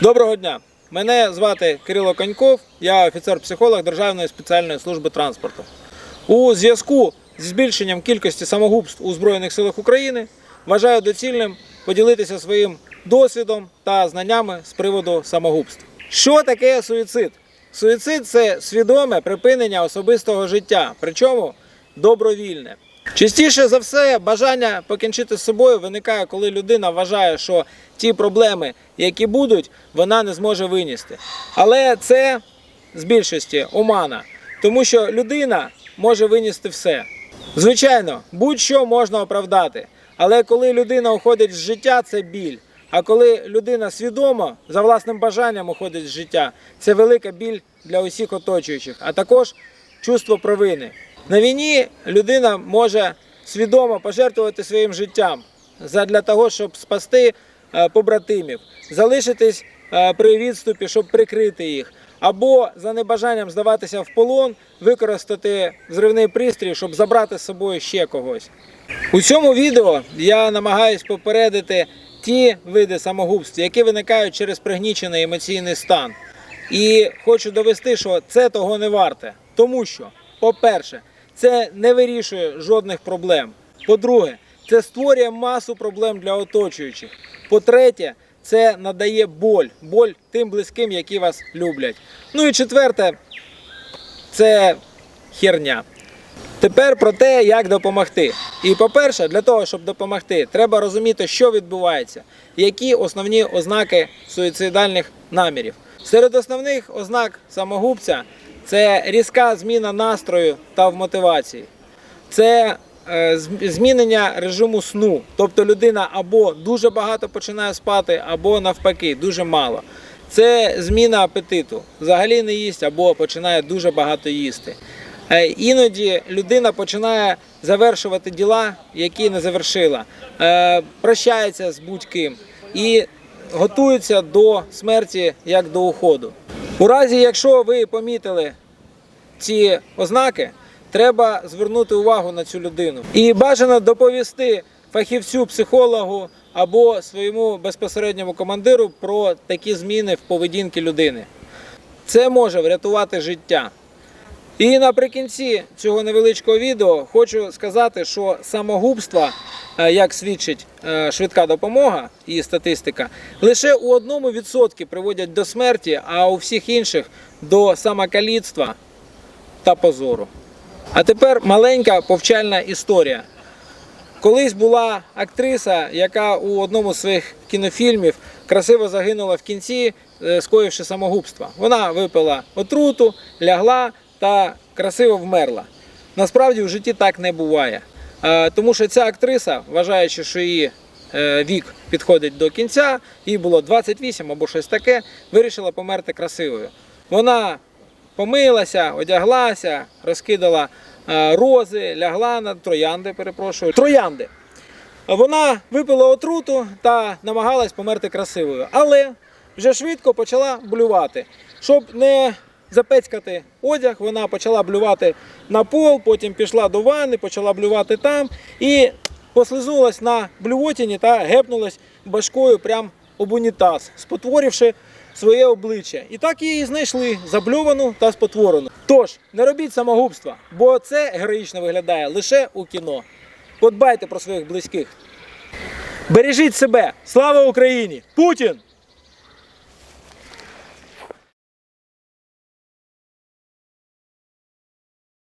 Доброго дня! Мене звати Кирило Коньков, я офіцер-психолог Державної спеціальної служби транспорту. У зв'язку з збільшенням кількості самогубств у Збройних силах України вважаю доцільним поділитися своїм досвідом та знаннями з приводу самогубств. Що таке суїцид? Суїцид це свідоме припинення особистого життя, причому добровільне. Частіше за все, бажання покінчити з собою виникає, коли людина вважає, що ті проблеми, які будуть, вона не зможе винести. Але це з більшості омана, тому що людина може винести все. Звичайно, будь-що можна оправдати, але коли людина уходить з життя, це біль. А коли людина свідомо за власним бажанням уходить з життя, це велика біль для усіх оточуючих, а також чувство провини. На війні людина може свідомо пожертвувати своїм життям для того, щоб спасти е, побратимів, залишитись е, при відступі, щоб прикрити їх, або за небажанням здаватися в полон, використати взривний пристрій, щоб забрати з собою ще когось. У цьому відео я намагаюсь попередити ті види самогубств, які виникають через пригнічений емоційний стан. І хочу довести, що це того не варте. Тому що, по-перше, це не вирішує жодних проблем. По-друге, це створює масу проблем для оточуючих. По-третє, це надає боль, боль тим близьким, які вас люблять. Ну і четверте, це херня. Тепер про те, як допомогти. І по-перше, для того, щоб допомогти, треба розуміти, що відбувається, які основні ознаки суїцидальних намірів. Серед основних ознак самогубця це різка зміна настрою та в мотивації. Це е, змінення режиму сну. Тобто людина або дуже багато починає спати, або навпаки, дуже мало. Це зміна апетиту. Взагалі не їсть або починає дуже багато їсти. Е, Іноді людина починає завершувати діла, які не завершила, Е, прощається з будь-ким і готується до смерті як до уходу. У разі, якщо ви помітили ці ознаки, треба звернути увагу на цю людину. І бажано доповісти фахівцю, психологу або своєму безпосередньому командиру про такі зміни в поведінці людини. Це може врятувати життя. І наприкінці цього невеличкого відео хочу сказати, що самогубство, е, як свідчить е, швидка допомога і статистика, лише у одному відсотки приводять до смерті, а у всіх інших до самокаліцтва та позору. А тепер маленька повчальна історія. Колись була актриса, яка у одному з своїх кінофільмів красиво загинула в кінці, е, скоївши самогубство. Вона випила отруту, лягла та красиво вмерла. Насправді в житті так не буває. Е, Тому що ця актриса, вважаючи, що її е, вік підходить до кінця, їй було 28 або щось таке, вирішила померти красивою. Вона помилася, одяглася, розкидала е, рози, лягла на троянди, перепрошую. Троянди. Вона випила отруту та намагалась померти красивою. Але вже швидко почала блювати. Щоб не запецькати одяг, вона почала блювати на пол, потім пішла до ванни, почала блювати там і послизнулась на блювотіні та гепнулась башкою прямо об унітаз, спотворивши своє обличчя. І так її знайшли забльовану та спотворену. Тож, не робіть самогубства, бо це героїчно виглядає лише у кіно. Подбайте про своїх близьких. Бережіть себе! Слава Україні! Путін!